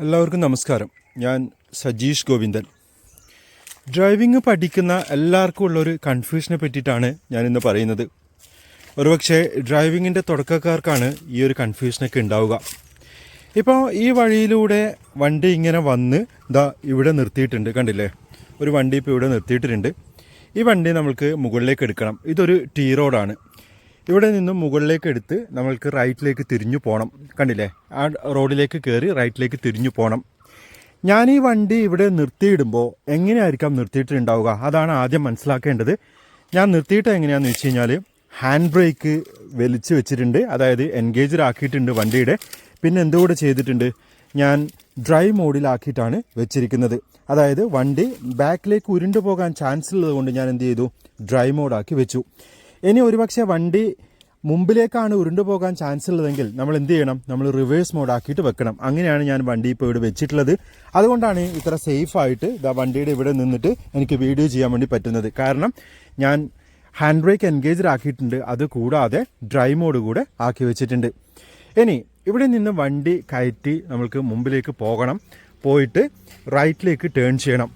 എല്ലാവർക്കും നമസ്കാരം. ഞാൻ സജീഷ് ഗോവിന്ദൻ. ഡ്രൈവിംഗ് പഠിക്കുന്ന എല്ലാവർക്കും ഉള്ളൊരു കൺഫ്യൂഷനെ പറ്റിയിട്ടാണ് ഞാനിന്ന് പറയുന്നത്. ഒരുപക്ഷെ ഡ്രൈവിങ്ങിന്റെ തുടക്കക്കാർക്കാണ് ഈ ഒരു കൺഫ്യൂഷനൊക്കെ ഉണ്ടാവുക. ഇപ്പോൾ ഈ വഴിയിലൂടെ വണ്ടി ഇങ്ങനെ വന്ന് ഇതാ ഇവിടെ നിർത്തിയിട്ടുണ്ട് കണ്ടില്ലേ? ഒരു വണ്ടി ഇപ്പോൾ ഇവിടെ നിർത്തിയിട്ടുണ്ട്. ഈ വണ്ടി നമ്മൾക്ക് മുകളിലേക്ക് എടുക്കണം. ഇതൊരു ടീ റോഡാണ് ഇവിടെ നിന്നും മുകളിലേക്ക് എടുത്ത് നമ്മൾക്ക് റൈറ്റിലേക്ക് തിരിഞ്ഞു പോകണം കണ്ടില്ലേ? ആ റോഡിലേക്ക് കയറി റൈറ്റിലേക്ക് തിരിഞ്ഞു പോകണം ഞാൻ ഈ വണ്ടി ഇവിടെ നിർത്തിയിടുമ്പോൾ എങ്ങനെയായിരിക്കാം നിർത്തിയിട്ടുണ്ടാവുക? അതാണ് ആദ്യം മനസ്സിലാക്കേണ്ടത്. ഞാൻ നിർത്തിയിട്ട് എങ്ങനെയാണെന്ന് വെച്ച് കഴിഞ്ഞാൽ ഹാൻഡ് ബ്രേക്ക് വലിച്ചു വെച്ചിട്ടുണ്ട്. അതായത് എൻഗേജഡ് ആക്കിയിട്ടുണ്ട് വണ്ടിയുടെ. പിന്നെ എന്തുകൂടെ ചെയ്തിട്ടുണ്ട്? ഞാൻ ഡ്രൈവ് മോഡിലാക്കിയിട്ടാണ് വെച്ചിരിക്കുന്നത്. അതായത് വണ്ടി ബാക്കിലേക്ക് ഉരുണ്ടു പോകാൻ ചാൻസ് ഉള്ളതുകൊണ്ട് ഞാൻ എന്ത് ചെയ്തു? ഡ്രൈവ് മോഡാക്കി വെച്ചു. ഇനി ഒരുപക്ഷെ വണ്ടി മുമ്പിലേക്കാണ് ഉരുണ്ടു പോകാൻ ചാൻസ് ഉള്ളതെങ്കിൽ നമ്മൾ എന്ത് ചെയ്യണം? നമ്മൾ റിവേഴ്സ് മോഡ് ആക്കിയിട്ട് വെക്കണം. അങ്ങനെയാണ് ഞാൻ വണ്ടി ഇപ്പോൾ ഇവിടെ വെച്ചിട്ടുള്ളത്. അതുകൊണ്ടാണ് ഇത്ര സേഫ് ആയിട്ട് ഇതാ വണ്ടിയുടെ ഇവിടെ നിന്നിട്ട് എനിക്ക് വീഡിയോ ചെയ്യാൻ വേണ്ടി പറ്റുന്നത്. കാരണം ഞാൻ ഹാൻഡ് ബ്രേക്ക് എൻഗേജ് ആക്കിയിട്ടുണ്ട്. അത് കൂടാതെ ഡ്രൈ മോഡ് കൂടെ ആക്കി വെച്ചിട്ടുണ്ട്. ഇനി ഇവിടെ നിന്ന് വണ്ടി കയറ്റി നമ്മൾക്ക് മുമ്പിലേക്ക് പോകണം. പോയിട്ട് റൈറ്റിലേക്ക് ടേൺ ചെയ്യണം.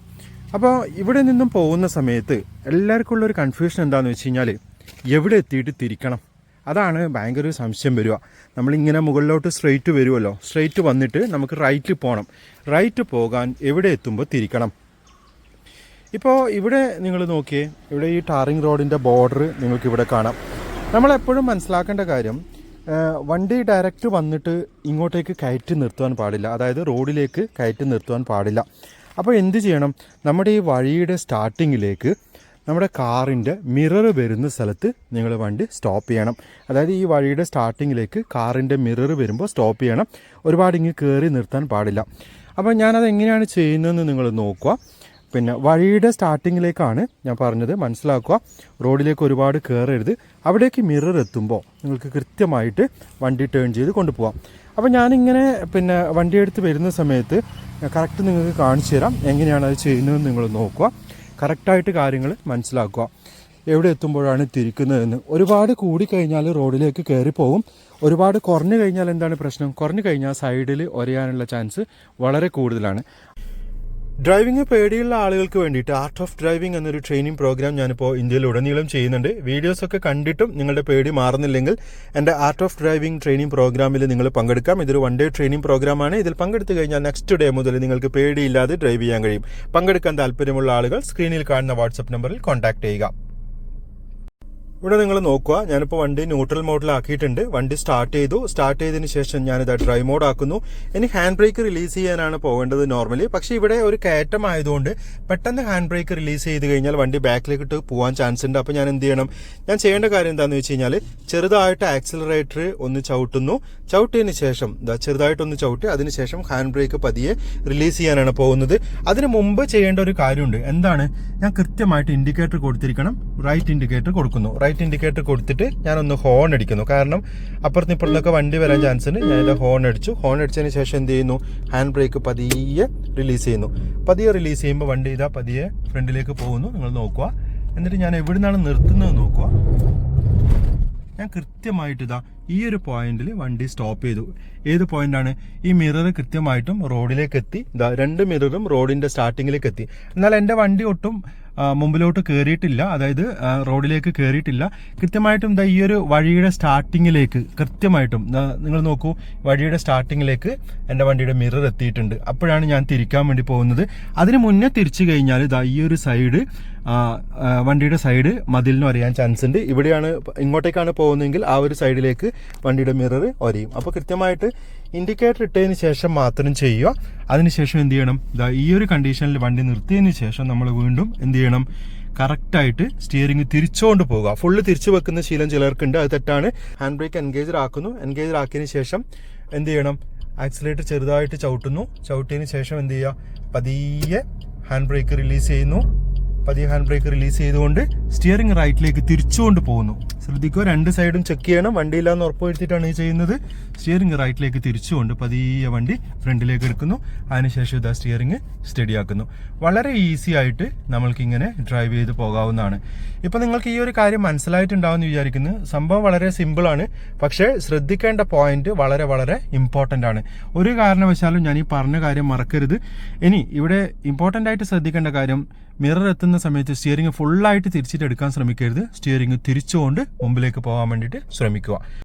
അപ്പോൾ ഇവിടെ നിന്നും പോകുന്ന സമയത്ത് എല്ലാവർക്കും ഉള്ളൊരു കൺഫ്യൂഷൻ എന്താണെന്ന് വെച്ച് കഴിഞ്ഞാൽ എവിടെ എത്തിയിട്ട് തിരിക്കണം? അതാണ് ഭയങ്കര സംശയം വരിക. നമ്മളിങ്ങനെ മുകളിലോട്ട് സ്ട്രെയിറ്റ് വരുമല്ലോ സ്ട്രെയിറ്റ് വന്നിട്ട് നമുക്ക് റൈറ്റ് പോകണം റൈറ്റ് പോകാൻ എവിടെ എത്തുമ്പോൾ തിരിക്കണം? ഇപ്പോൾ ഇവിടെ നിങ്ങൾ നോക്കിയേ ഇവിടെ ഈ ടാറിങ് റോഡിന്റെ ബോർഡർ നിങ്ങൾക്ക് ഇവിടെ കാണാം. നമ്മളെപ്പോഴും മനസ്സിലാക്കേണ്ട കാര്യം വണ്ടി ഡയറക്റ്റ് വന്നിട്ട് ഇങ്ങോട്ടേക്ക് കയറ്റി നിർത്തുവാൻ പാടില്ല. അതായത് റോഡിലേക്ക് കയറ്റി നിർത്തുവാൻ പാടില്ല. അപ്പോൾ എന്ത് ചെയ്യണം? നമ്മുടെ ഈ വഴിയുടെ സ്റ്റാർട്ടിങ്ങിലേക്ക് നമ്മുടെ കാറിന്റെ മിറർ വരുന്ന സ്ഥലത്ത് നിങ്ങൾ വണ്ടി സ്റ്റോപ്പ് ചെയ്യണം. അതായത് ഈ വഴിയുടെ സ്റ്റാർട്ടിങ്ങിലേക്ക് കാറിന്റെ മിറർ വരുമ്പോൾ സ്റ്റോപ്പ് ചെയ്യണം. ഒരുപാട് ഇങ്ങ് കയറി നിർത്താൻ പാടില്ല. അപ്പോൾ ഞാനത് എങ്ങനെയാണ് ചെയ്യുന്നതെന്ന് നിങ്ങൾ നോക്കുക. പിന്നെ വഴിയുടെ സ്റ്റാർട്ടിങ്ങിലേക്കാണ് ഞാൻ പറഞ്ഞത് മനസ്സിലാക്കുക. റോഡിലേക്ക് ഒരുപാട് കയറരുത് അവിടേക്ക് മിറർ എത്തുമ്പോൾ നിങ്ങൾക്ക് കൃത്യമായിട്ട് വണ്ടി ടേൺ ചെയ്ത് കൊണ്ടുപോകാം അപ്പോൾ ഞാനിങ്ങനെ പിന്നെ വണ്ടി എടുത്ത് വരുന്ന സമയത്ത് കറക്റ്റ് നിങ്ങൾക്ക് കാണിച്ചു തരാം. എങ്ങനെയാണ് അത് ചെയ്യുന്നതെന്ന് നിങ്ങൾ നോക്കുക. കറക്റ്റായിട്ട് കാര്യങ്ങൾ മനസ്സിലാക്കുക. എവിടെ എത്തുമ്പോഴാണ് തിരിക്കുന്നതെന്ന്. ഒരുപാട് കൂടി കഴിഞ്ഞാൽ റോഡിലേക്ക് കയറി പോകും ഒരുപാട് കുറഞ്ഞു കഴിഞ്ഞാൽ എന്താണ് പ്രശ്നം? കുറഞ്ഞു കഴിഞ്ഞാൽ സൈഡിൽ ഒരയാനുള്ള ചാൻസ് വളരെ കൂടുതലാണ്. ഡ്രൈവിംഗ് പേടിയുള്ള ആളുകൾക്ക് വേണ്ടിയിട്ട് ആർട്ട് ഓഫ് ഡ്രൈവിംഗ് എന്നൊരു ട്രെയിനിങ് പ്രോഗ്രാം ഞാനിപ്പോൾ ഇന്ത്യയിൽ ഉടനീളം ചെയ്യുന്നുണ്ട്. വീഡിയോസ് ഒക്കെ കണ്ടിട്ടും നിങ്ങളുടെ പേടി മാറുന്നില്ലെങ്കിൽ എന്റെ ആർട്ട് ഓഫ് ഡ്രൈവിംഗ് ട്രെയിനിങ് പ്രോഗ്രാമിൽ നിങ്ങൾ പങ്കെടുക്കാം. ഇതൊരു വൺ ഡേ ട്രെയിനിങ് പ്രോഗ്രാമാണ് ഇതിൽ പങ്കെടുത്തു കഴിഞ്ഞാൽ നെക്സ്റ്റ് ഡേ മുതൽ നിങ്ങൾക്ക് പേടിയില്ലാതെ ഡ്രൈവ് ചെയ്യാൻ കഴിയും. പങ്കെടുക്കാൻ താല്പര്യമുള്ള ആളുകൾ സ്ക്രീനിൽ കാണുന്ന വാട്സപ്പ് നമ്പറിൽ കോൺടാക്ട് ചെയ്യുക. ഇവിടെ നിങ്ങൾ നോക്കുക ഞാനിപ്പോൾ വണ്ടി ന്യൂട്രൽ മോഡിലാക്കിയിട്ടുണ്ട് വണ്ടി സ്റ്റാർട്ട് ചെയ്തു. സ്റ്റാർട്ട് ചെയ്തതിന് ശേഷം ഞാനിത് ഡ്രൈവ് മോഡ് ആക്കുന്നു. ഇനി ഹാൻഡ് ബ്രേക്ക് റിലീസ് ചെയ്യാനാണ് പോകേണ്ടത് നോർമലി പക്ഷേ ഇവിടെ ഒരു കയറ്റം ആയതുകൊണ്ട് പെട്ടെന്ന് ഹാൻഡ് ബ്രേക്ക് റിലീസ് ചെയ്ത് കഴിഞ്ഞാൽ വണ്ടി ബാക്കിലേക്ക് ഇട്ട് പോകാൻ ചാൻസ് ഉണ്ട്. അപ്പോൾ ഞാൻ എന്ത് ചെയ്യണം? ഞാൻ ചെയ്യേണ്ട കാര്യം എന്താണെന്ന് വെച്ച് കഴിഞ്ഞാൽ ചെറുതായിട്ട് ആക്സിലറേറ്റർ ഒന്ന് ചവിട്ടുന്നു. ചവിട്ടിയതിന് ശേഷം ചെറുതായിട്ടൊന്ന് ചവിട്ടി അതിനുശേഷം ഹാൻഡ് ബ്രേക്ക് പതിയെ റിലീസ് ചെയ്യാനാണ് പോകുന്നത്. അതിന് മുമ്പ് ചെയ്യേണ്ട ഒരു കാര്യമുണ്ട്. എന്താണ്? ഞാൻ കൃത്യമായിട്ട് ഇൻഡിക്കേറ്റർ കൊടുത്തിരിക്കണം. റൈറ്റ് ഇൻഡിക്കേറ്റർ കൊടുക്കുന്നു. റൈറ്റ് ഇൻഡിക്കേറ്റർ കൊടുത്തിട്ട് ഞാനൊന്ന് ഹോൺ അടിക്കുന്നു. കാരണം അപ്പുറത്തും ഇപ്പുറത്തൊക്കെ വണ്ടി വരാൻ ചാൻസ് ഉണ്ട് ഞാൻ ഹോൺ അടിച്ചു. ഹോൺ അടിച്ചതിന് ശേഷം എന്ത് ചെയ്യുന്നു? ഹാൻഡ് ബ്രേക്ക് പതിയെ റിലീസ് ചെയ്യുന്നു. പതിയെ റിലീസ് ചെയ്യുമ്പോൾ വണ്ടി ഇതാ പതിയെ ഫ്രണ്ടിലേക്ക് പോകുന്നു. നിങ്ങൾ നോക്കുക. എന്നിട്ട് ഞാൻ എവിടുന്നാണ് നിർത്തുന്നത് നോക്കുക. ഞാൻ കൃത്യമായിട്ട് ഇതാ ഈ ഒരു പോയിന്റിൽ വണ്ടി സ്റ്റോപ്പ് ചെയ്തു. ഏത് പോയിന്റാണ് ഈ മിറർ കൃത്യമായിട്ടും റോഡിലേക്ക് എത്തി. ഇതാ രണ്ട് മിററും റോഡിന്റെ സ്റ്റാർട്ടിങ്ങിലേക്ക് എത്തി. എന്നാൽ എന്റെ വണ്ടി ഒട്ടും മുമ്പിലോട്ട് കയറിയിട്ടില്ല അതായത് റോഡിലേക്ക് കയറിയിട്ടില്ല കൃത്യമായിട്ടും ഈ ഒരു വഴിയുടെ സ്റ്റാർട്ടിങ്ങിലേക്ക് കൃത്യമായിട്ടും നിങ്ങൾ നോക്കൂ വഴിയുടെ സ്റ്റാർട്ടിങ്ങിലേക്ക് എന്റെ വണ്ടിയുടെ മിറർ എത്തിയിട്ടുണ്ട്. അപ്പോഴാണ് ഞാൻ തിരിക്കാൻ വേണ്ടി പോകുന്നത്. അതിന് മുന്നേ തിരിച്ചു കഴിഞ്ഞാൽ ഇതാ ഈ ഒരു സൈഡ് വണ്ടിയുടെ സൈഡ് മതിലിന് ഒരയാൻ ചാൻസ് ഉണ്ട് ഇവിടെയാണ് ഇങ്ങോട്ടേക്കാണ് പോകുന്നതെങ്കിൽ ആ ഒരു സൈഡിലേക്ക് വണ്ടിയുടെ മിറർ ഒരയും. അപ്പോൾ കൃത്യമായിട്ട് ഇൻഡിക്കേറ്റർ ഇട്ടതിന് ശേഷം മാത്രം ചെയ്യുക. അതിനുശേഷം എന്ത് ചെയ്യണം? ഇതാ ഈ ഒരു കണ്ടീഷനിൽ വണ്ടി നിർത്തിയതിന് ശേഷം നമ്മൾ വീണ്ടും എന്ത് ചെയ്യണം? കറക്റ്റായിട്ട് സ്റ്റിയറിംഗ് തിരിച്ചുകൊണ്ട് പോകുക ഫുള്ള് തിരിച്ചു വെക്കുന്ന ശീലം ചിലർക്കുണ്ട്. അത് തെറ്റാണ്. ഹാൻഡ് ബ്രേക്ക് എൻഗേജർ ആക്കുന്നു. എൻഗേജർ ആക്കിയതിന് ശേഷം എന്ത് ചെയ്യണം? ആക്സിലേറ്റർ ചെറുതായിട്ട് ചവിട്ടുന്നു. ചവിട്ടിയതിന് ശേഷം എന്ത് ചെയ്യുക? പതിയെ ഹാൻഡ് ബ്രേക്ക് റിലീസ് ചെയ്യുന്നു. പതിയെ ഹാൻഡ് ബ്രേക്ക് റിലീസ് ചെയ്തുകൊണ്ട് സ്റ്റിയറിംഗ് റൈറ്റിലേക്ക് തിരിച്ചുകൊണ്ട് പോകുന്നു. ശ്രദ്ധിക്കുക. രണ്ട് സൈഡും ചെക്ക് ചെയ്യണം. വണ്ടിയില്ലാന്ന് ഉറപ്പുവരുത്തിയിട്ടാണ് ഈ ചെയ്യുന്നത്. സ്റ്റിയറിംഗ് റൈറ്റിലേക്ക് തിരിച്ചുകൊണ്ട് പതിയെ വണ്ടി ഫ്രണ്ടിലേക്ക് എടുക്കുന്നു. അതിനുശേഷം ഇതാ സ്റ്റിയറിംഗ് സ്റ്റഡി ആക്കുന്നു. വളരെ ഈസി ആയിട്ട് നമ്മൾക്ക് ഇങ്ങനെ ഡ്രൈവ് ചെയ്ത് പോകാവുന്നതാണ്. ഇപ്പം നിങ്ങൾക്ക് ഈ ഒരു കാര്യം മനസ്സിലായിട്ടുണ്ടാവും എന്ന് വിചാരിക്കുന്നു. സംഭവം വളരെ സിമ്പിളാണ് പക്ഷേ ശ്രദ്ധിക്കേണ്ട പോയിന്റ് വളരെ വളരെ ഇമ്പോർട്ടന്റ് ആണ്. ഒരു കാരണവശാലും ഞാൻ ഈ പറഞ്ഞ കാര്യം മറക്കരുത്. ഇനി ഇവിടെ ഇമ്പോർട്ടന്റ് ആയിട്ട് ശ്രദ്ധിക്കേണ്ട കാര്യം മിറർ എത്തുന്ന സമയത്ത് സ്റ്റിയറിംഗ് ഫുള്ളായിട്ട് തിരിച്ചിട്ട് എടുക്കാൻ ശ്രമിക്കരുത്. സ്റ്റിയറിംഗ് തിരിച്ചുകൊണ്ട് മുമ്പിലേക്ക് പോകാൻ വേണ്ടിയിട്ട് ശ്രമിക്കുക.